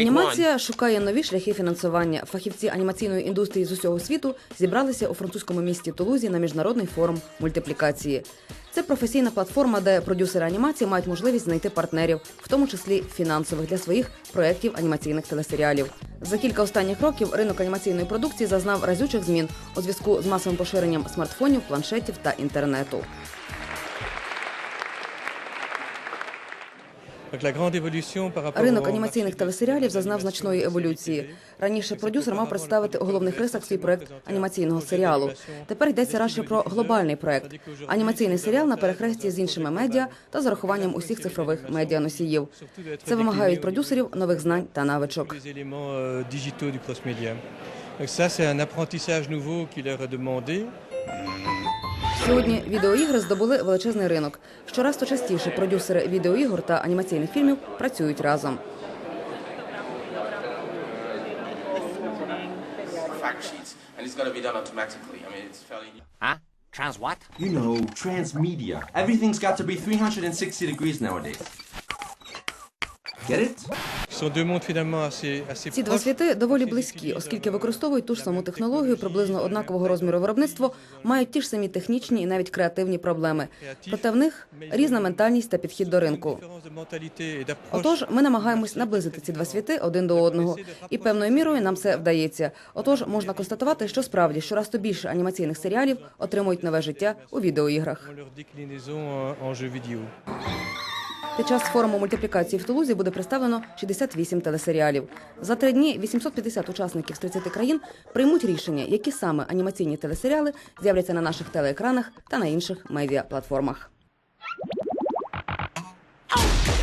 Анімація шукає нові шляхи фінансування. Фахівці анімаційної індустрії з усього світу зібралися у французькому місті Тулузі на міжнародний форум мультиплікації. Це професійна платформа, де продюсери анімації мають можливість знайти партнерів, в тому числі фінансових для своїх проєктів анімаційних телесеріалів. За кілька останніх років ринок анімаційної продукції зазнав разючих змін у зв'язку з масовим поширенням смартфонів, планшетів та інтернету. Ринок анімаційних телесеріалів зазнав значної еволюції. Раніше продюсер мав представити у головних рисах свій проект анімаційного серіалу. Тепер йдеться радше про глобальний проект анімаційний серіал на перехресті з іншими медіа та з урахуванням усіх цифрових медіаносіїв. Це вимагає від продюсерів нових знань та навичок. euh. Donc ça, c'est un apprentissage nouveau qui leur est demandé. Сьогодні відеоігри здобули величезний ринок. Щораз то частіше продюсери відеоігор та анімаційних фільмів працюють разом. Huh? Trans what? You know, transmedia. Everything's got to be 360 degrees nowadays. Get it? Ці два світи доволі близькі, оскільки використовують ту ж саму технологію, приблизно однакового розміру виробництво, мають ті ж самі технічні і навіть креативні проблеми. Проте в них різна ментальність та підхід до ринку. Отож, ми намагаємось наблизити ці два світи один до одного, і певною мірою нам це вдається. Отож, можна констатувати, що справді щораз то більше анімаційних серіалів отримують нове життя у відеоіграх. Під час форуму мультиплікації в Тулузі буде представлено 68 телесеріалів. За три дні 850 учасників з 30 країн приймуть рішення, які саме анімаційні телесеріали з'являться на наших телеекранах та на інших медіаплатформах. Out!